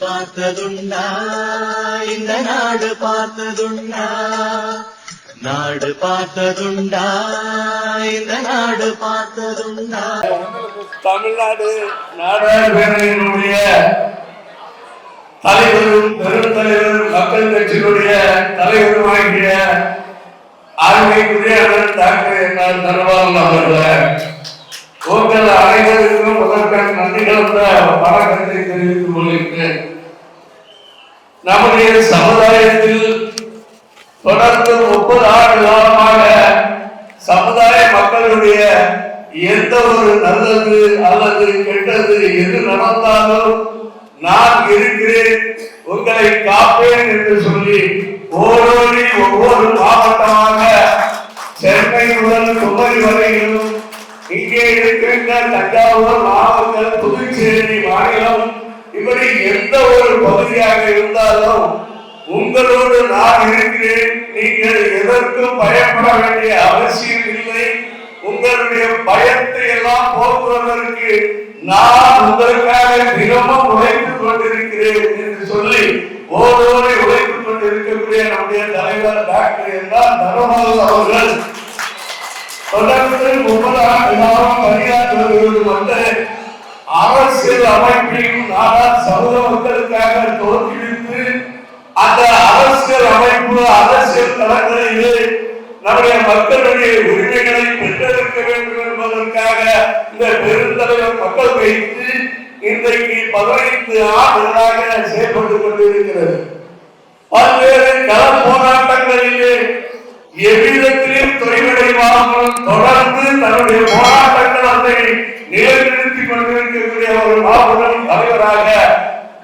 பார்த்ததுண்டா இந்த நாடு பார்த்ததுண்டா நாடு பார்த்ததுண்டா இந்த நாடு பார்த்ததுண்டா. தமிழ்நாடு பேரவையினுடைய தலைவரும் பெருந்தலைவரும் மக்கள் கட்சியினுடைய தலைவருமாகிய ஆண்மைக்குரிய அண்ணன் டாக்டர் என்னால் தர்பால் அவர்களே உங்கள் அனைவருக்கும் முதற்கண் நன்றி கலந்த வணக்கத்தை தெரிவித்துக் கொள்கிறேன் நம்முடைய சமுதாயத்தில் தொடர்ந்து முப்பது ஆண்டு காலமாக சமுதாய மக்களுடைய எந்த ஒரு நல்லது அல்லது கெட்டது எது நடந்தாலும் நான் இருக்கிறேன் உங்களை காப்பேன் என்று சொல்லி ஓரோடி ஒவ்வொரு மாவட்டமாக சென்னை முதல் குமரி வரையிலும் இங்கே இருக்கின்ற தஞ்சாவூர் நாமக்கல் புதுச்சேரி மாநிலம் இப்படி எந்த ஒரு பகுதியாக இருந்தாலும் உங்களோடு நான் இருக்கிறேன். நீங்கள் எதற்கும் பயப்பட வேண்டிய அவசியம் இல்லை. உங்களுடைய பயத்தை எல்லாம் போக்குவதற்கு நான் உங்களுக்காக தினமும் உழைத்துக் கொண்டிருக்கிறேன் என்று சொல்லி ஓடோடி உழைத்துக் கொண்டிருக்கக்கூடிய நம்முடைய தலைவர் டாக்டர் எல்லாம் தர்மபால் அவர்கள் தொடர்ந்து முப்பது ஆண்டு காலம் பணியாற்றுவது வந்து அரசியல் அமைப்பையும் நாடார் சமூக மக்களுக்காக தோற்றுவித்து அந்த அரசியல் அமைப்பு அரசியல் தளங்களிலே நம்முடைய மக்களுடைய உரிமைகளை பெற்றெடுக்க வேண்டும் என்பதற்காக இந்த பெருந்தலைவர் மக்கள் வைத்து இன்றைக்கு பதினைந்து ஆண்டுகளாக செயல்பட்டுக் கொண்டிருக்கிறது. பல்வேறு கள போராட்டங்களிலே எவ்விதத்திலும் தொய்வடைவாமல் தொடர்ந்து தன்னுடைய போராட்டம் நிலைநிறுத்திக் கொண்டிருக்கக்கூடிய ஒரு மாபெரும் தலைவராக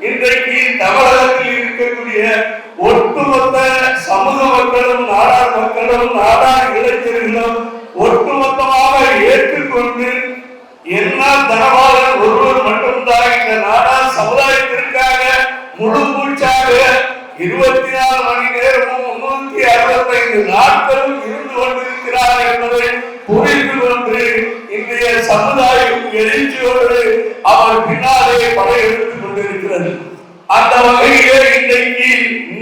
இன்றைக்கு தமிழகத்தில் இருக்கக்கூடிய ஒட்டுமொத்த சமூக மக்களும் நாடார் மக்களும் நாடார் இளைஞர்களும் ஒட்டுமொத்தமாக ஏற்றுக்கொண்டு என்ன தனபாலன் ஒருவர் மட்டும்தான் இந்த நாடார் சமுதாயத்திற்காக முழு மூச்சாக இருபத்தி நாலு மணி நேரமும் முன்னூத்தி அறுபத்தைந்து நாட்களும் இருந்து கொண்டிருக்கிறார் என்பதை புரிந்து கொண்டு இன்றைய சமுதாயம் எழுச்சியோடு அவர் பின்னாலே படையெடுத்துக் கொண்டிருக்கிறது. அந்த வகையிலே இன்றைக்கு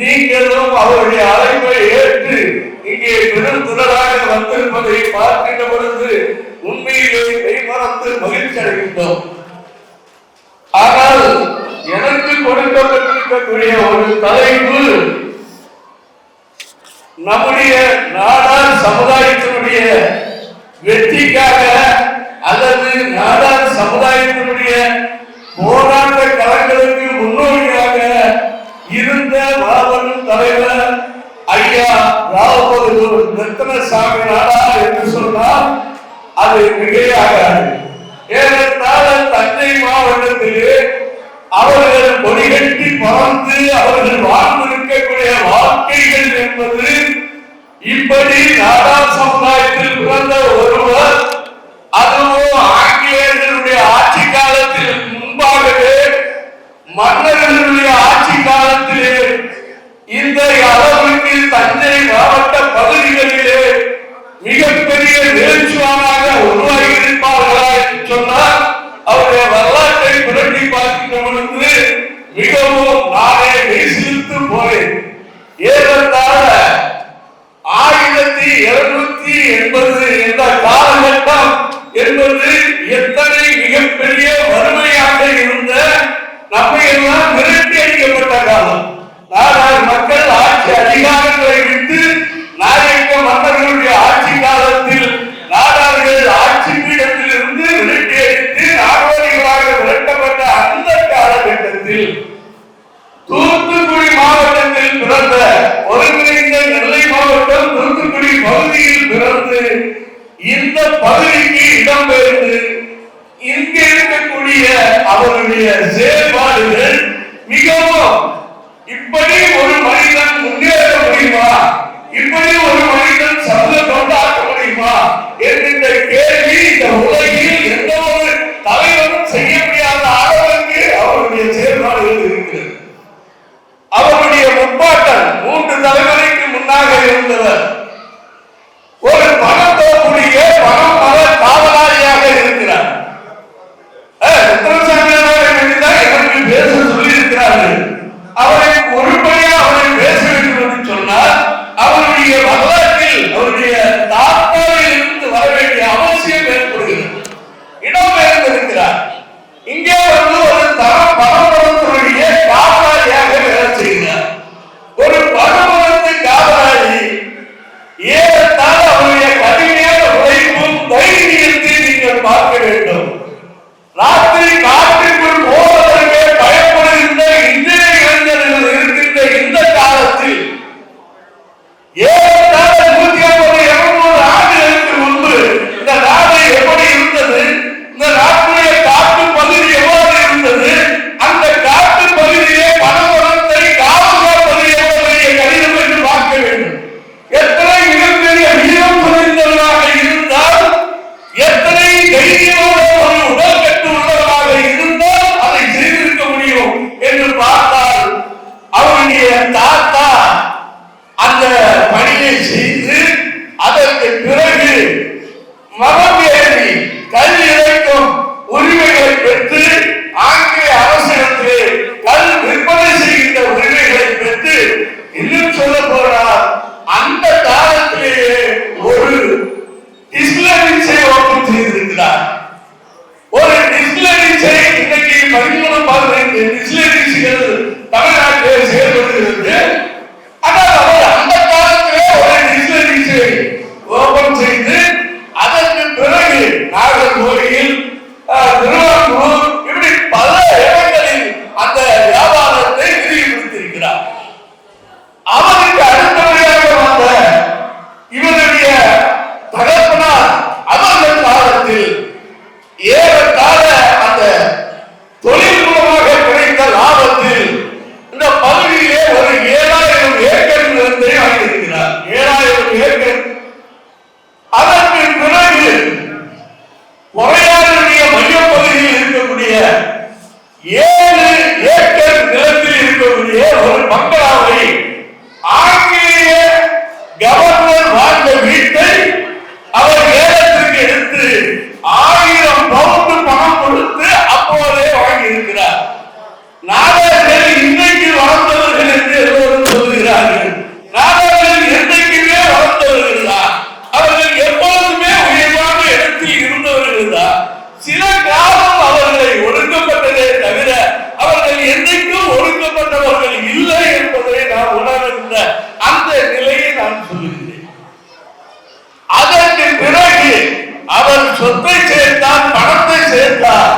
நீங்களும் அவருடைய அழைப்பை ஏற்று இங்கே பெரும் திரளாக வந்திருப்பதை பார்க்கின்ற பொழுது உண்மையிலே கைமறந்து மகிழ்ச்சி அடைகின்றோம். ஆனால் எனக்கு கொடுக்கப்பட்டிருக்கக்கூடிய ஒரு தலைப்பு நம்முடைய நாடார் சமுதாயத்தினுடைய வெற்றிக்காக அல்லது நாடார் சமுதாயத்தினுடைய போராட்ட களங்களுக்கு முன்னோடியாக இருந்த மாபெரும் தலைவர் ஐயா ராவபகதூர் ரத்னசாமி நாடார் என்று சொன்னால் அது மிகையாக ஏனென்றால் தஞ்சை மாவட்டத்திலே அவர்கள் கொடிகட்டி பறந்து அவர்கள் வாழ்ந்திருக்கக்கூடிய வாழ்க்கைகள் என்பது இப்படி நாடார் சமுதாயத்தில் பிறந்த ஒருவர் அதுவும் ஆங்கிலேயர்களுடைய ஆட்சி காலத்தில் முன்பாகவே மன்னர்களுடைய ஆட்சி காலத்திலே இந்த அளவுக்கு தஞ்சை மாவட்ட பகுதிகளிலே மிகப்பெரிய எழுச்சிவானாக உருவாகி இருப்பார்களா என்று சொன்னால் அவருடைய வரலாற்றை புரட்டி பார்க்கின்ற பொழுது மிகவும் நானே மெய்சிலித்து போறேன் ஏனென்றால் ஆயிரத்தி இருநூத்தி எண்பது என்ற காலகட்டம் பொழுது பதிமூணு பதினைந்து டிஸ்லரிஸ்கள் அவர் சொத்தை சேர்த்தார் பணத்தை சேர்த்தார்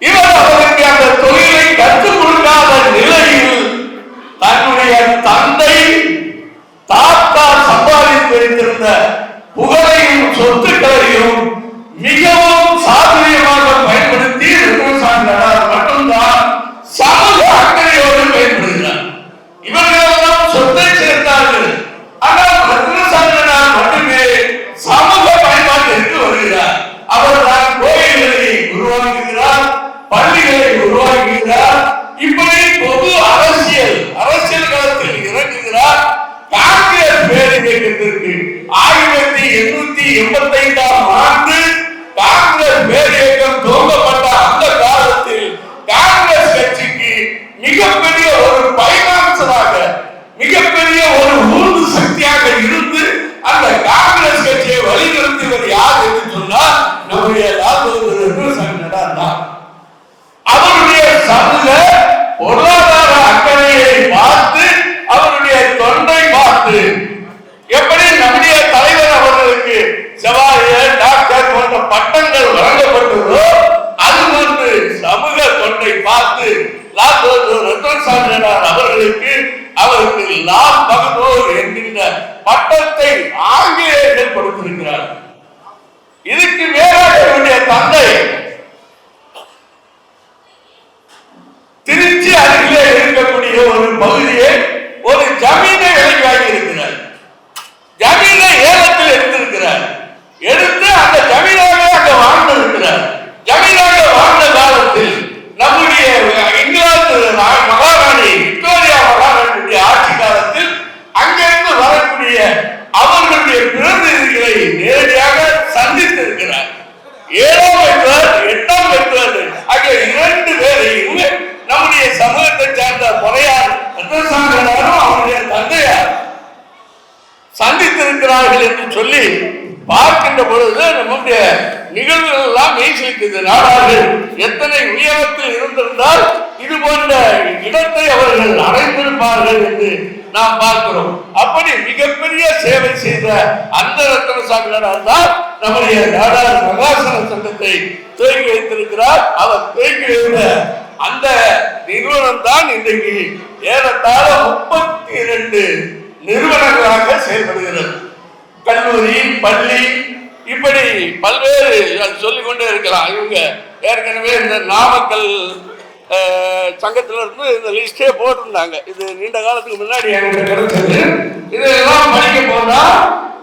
ಇವರು ஆயிரத்தி எண்ணூத்தி எண்பத்தி ஐந்தாம் ஆண்டு காங்கிரஸ் மேலியக்கம் துவங்கப்பட்ட நபர்களுக்கு அவருக்கு லால் பகதூர் என்கின்ற பட்டத்தை ஆங்கிலேயர்கள் கொடுத்திருக்கிறார். இதுக்கு மேலாக தந்தை திருச்சி அருகிலே இருக்கக்கூடிய ஒரு பகுதியை ஒரு ஜமீனை விலைக்கு வாங்கி இருக்கிறார். ஜமீனை ஏலத்தில் எடுத்திருக்கிறார். எடுத்து ஏழாம் பெற்றோர் எட்டாம் பெற்றோர் ஆகிய இரண்டு பேரையும் நம்முடைய சமூகத்தை சார்ந்த முறையார் ரத்னசாமியாரும் அவருடைய தந்தையார் சந்தித்திருக்கிறார்கள் என்று சொல்லி பார்க்கின்ற பொழுது நம்முடைய நிகழ்வுகள் எல்லாம் மெய்சிலிக்கிறது நாடார்கள் எத்தனை உயரத்தில் இருந்திருந்தால் இது போன்ற இடத்தை அவர்கள் அடைந்திருப்பார்கள் என்று நாம் பார்க்கிறோம். அப்படி மிகப்பெரிய சேவை செய்த அந்த ரத்னசாமி நாடார் தான் நம்முடைய நாடார் பிரகாசன சங்கத்தை துவக்கி வைத்திருக்கிறார். அவர் துவக்கி வைத்த அந்த நிறுவனம் தான் இன்றைக்கு ஏறத்தாழ முப்பத்தி இரண்டு நிறுவனங்களாக செயல்பட கல்லூரி பள்ளி இப்படி பல்வேறு சொல்லிக்கொண்டே இருக்கலாம். இவங்க ஏற்கனவே இந்த நாமக்கல் சங்கத்தில் இருந்து இந்த லிஸ்டே போட்டிருந்தாங்க. இது நீண்ட காலத்துக்கு முன்னாடி எனக்கு கிடைச்சது இதெல்லாம் படிக்க போனால்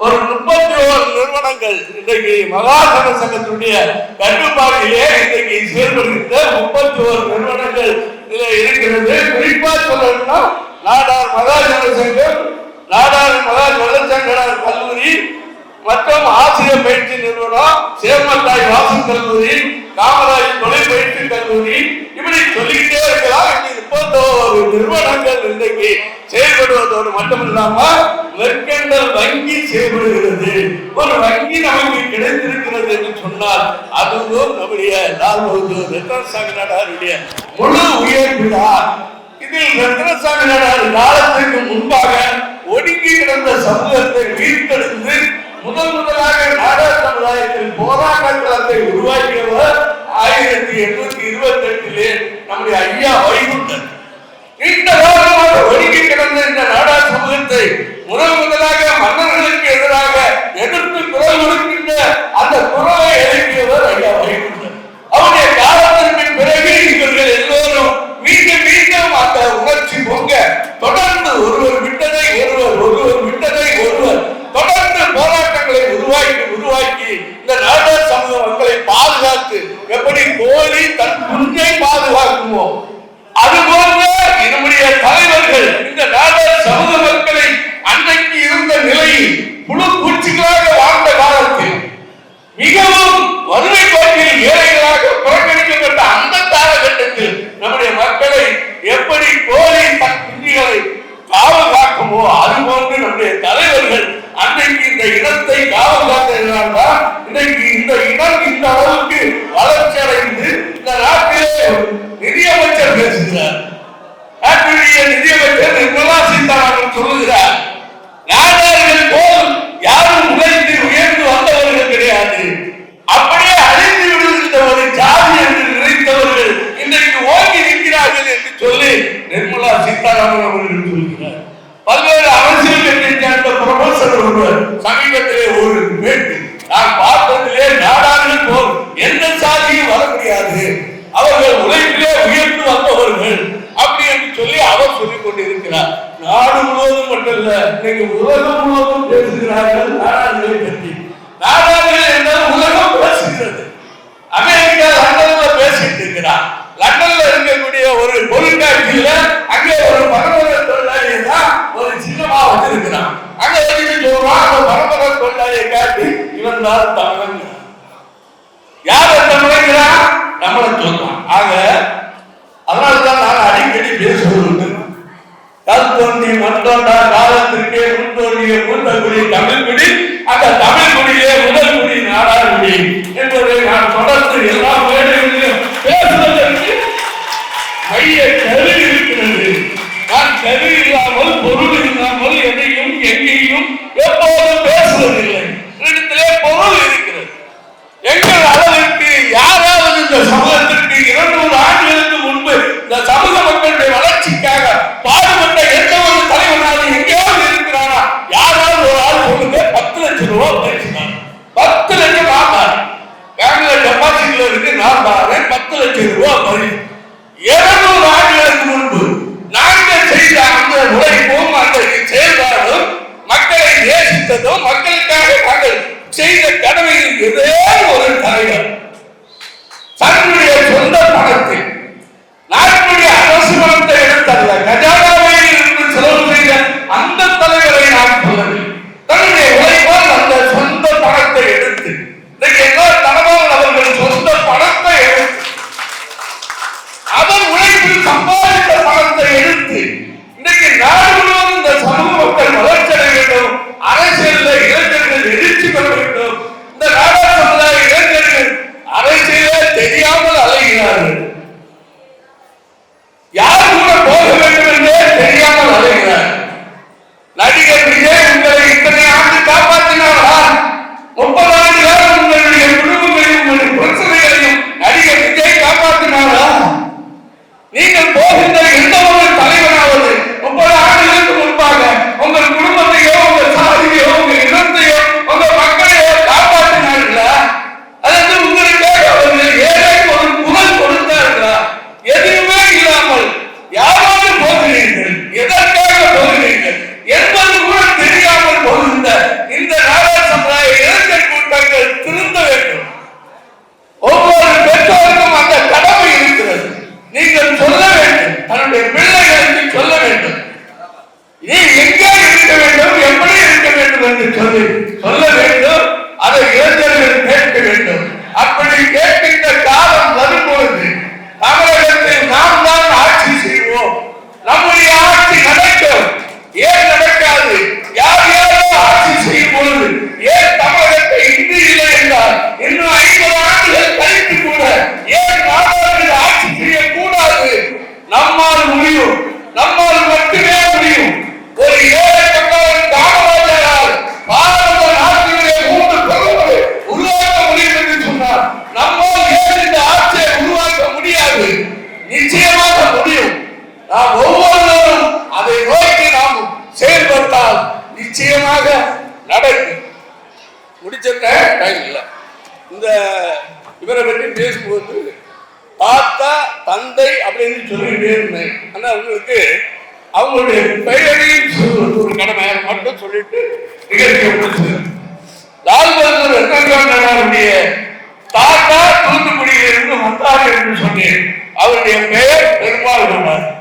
ஒரு முப்பத்தி ஓரு நிறுவனங்கள் இன்றைக்கு மகாசன சங்கத்தினுடைய கட்டுப்பாட்டிலே இன்றைக்கு செயல்படுகின்ற முப்பத்தி ஓரு நிறுவனங்கள் இதுல இருக்கிறது. குறிப்பா சொல்லணும்னா நாடார் மகாசன சங்கம் நாடார் மகா வெள்ளச்சங்கடார் கல்லூரி மற்றும் ஆசிரியர் பயிற்சி நிறுவனம் சேர்மத்தாய் வாசன் கல்லூரி காமராஜ் தொலை பயிற்சி கல்லூரி. இப்படி சொல்லிக்கிட்டே இருக்கலாம். முப்பத்தோரு நிறுவனங்கள் இன்றைக்கு செயல்படுவதோடு மட்டுமில்லாம மெர்கண்டல் வங்கி செயல்படுகிறது. ஒரு வங்கி நமக்கு கிடைத்திருக்கிறது என்று சொன்னால் அதுவும் நம்முடைய லால் பகதூர் ரத்னசாமி நாடாருடைய முழு உயர்வுதான் இதில் ரத்னசாமி நாடார் காலத்திற்கு முன்பாக ஒடுங்கி கிடந்த சமூகத்தை மீட்டெடுத்து முதல் முதலாக நாடார் சமுதாயத்தில் போராட்ட களத்தை உருவாக்கியவர் ஆயிரத்தி எண்ணூத்தி இருபத்தி எட்டிலே நம்முடைய ஐயா வைகுண்டர் நீண்ட காலமாக ஒடுங்கி கிடந்த இந்த நாடார் சமூகத்தை முதல் முதலாக மன்னர்களுக்கு எதிராக எதிர்த்து குரல் கொடுக்கின்ற அந்த குரலை எழுப்பியவர் ஐயா வைகுண்டர் அவருடைய காலத்திற்கு பிறகு இவர்கள் எல்லோரும் மீண்டும் மீண்டும் அந்த உணர்ச்சி பொங்க தொடர்ந்து ஒருவர் விட்டதை ஒருவர் ஒருவர் விட்டதை ஒருவர் தொடர்ந்து போராட்டங்களை உருவாக்கி உருவாக்கி இந்த நாடார் சமூக மக்களை பாதுகாத்து எப்படி கோழி தன் குஞ்சை பாதுகாக்குமோ அதுபோன்ற நம்முடைய தலைவர்கள் இந்த நாடார் சமூக மக்களை அன்றைக்கு இருந்த நிலையில் புழு பூச்சிகளாக வாழ்ந்த காலத்தில் மிகவும் வறுமை கோட்டில் ஏழைகளாக புறக்கணிக்கப்பட்ட அந்த காலகட்டத்தில் நம்முடைய மக்களை எப்படி கோழி தன் குஞ்சுகளை காவல் காக்குமோ அது போன்று நம்முடைய தலைவர்கள் அன்றைக்கு இந்த இடத்தை காவல் காத்ததினால்தான் இன்றைக்கு இந்த இடம் இந்த அளவுக்கு வளர்ச்சி அடைந்து இந்த நாட்டிலே நிதியமைச்சர் பேசுகிறார். நாட்டுடைய நிதியமைச்சர் நிர்மலா சீதாராமன் சொல்லுகிறார் நாடார்கள் போல் யாரும் உழைத்து உயர்ந்து வந்தவர்கள் கிடையாது. அப்படியே அழிந்து விடுகின்ற ஒரு ஜாதி என்று நினைத்தவர்கள் இன்றைக்கு ஓங்கி நிற்கிறார்கள் என்று சொல்லி நிர்மலா சீதாராமன் அவர்கள் பல்வேறு அரசியல் கட்சியை சேர்ந்த ப்ரொஃபசர் ஒருவர் சமீபத்திலே ஒரு பேட்டி நான் பார்த்ததிலே நாடாளு போல் எந்த சாதியும் வர முடியாது. அவர்கள் உழைப்பிலே உயர்ந்து வந்தவர்கள் அப்படி என்று சொல்லி அவர் சொல்லிக் கொண்டிருக்கிறார் நாடு முழுவதும் மட்டுமல்ல இன்னைக்கு உலக அவருடைய தாத்தா தூத்துக்குடியிலிருந்து வந்தார் என்று சொன்னேன். அவருடைய பெயர் பெருமாள் குமார்.